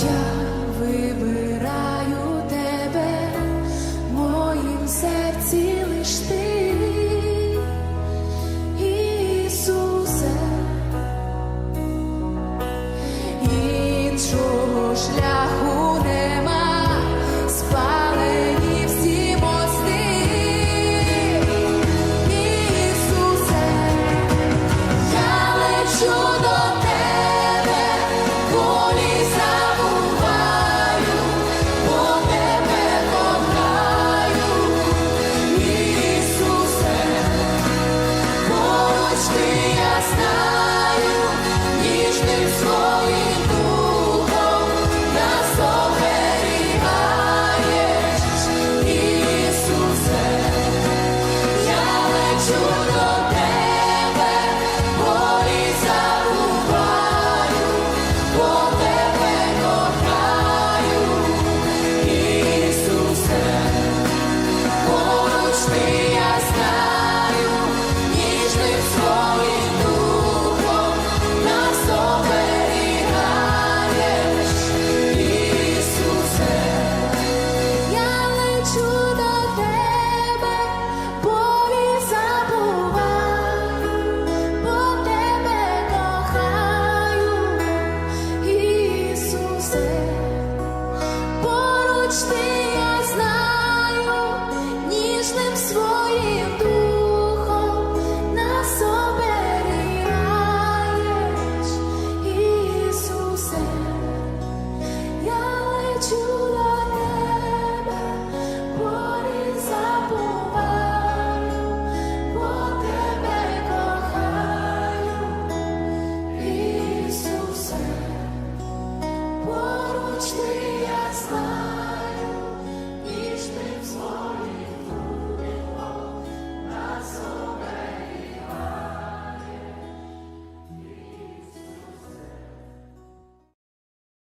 Я вибираю тебе, моїм серці лиш ти, Ісусе, іншого шляху.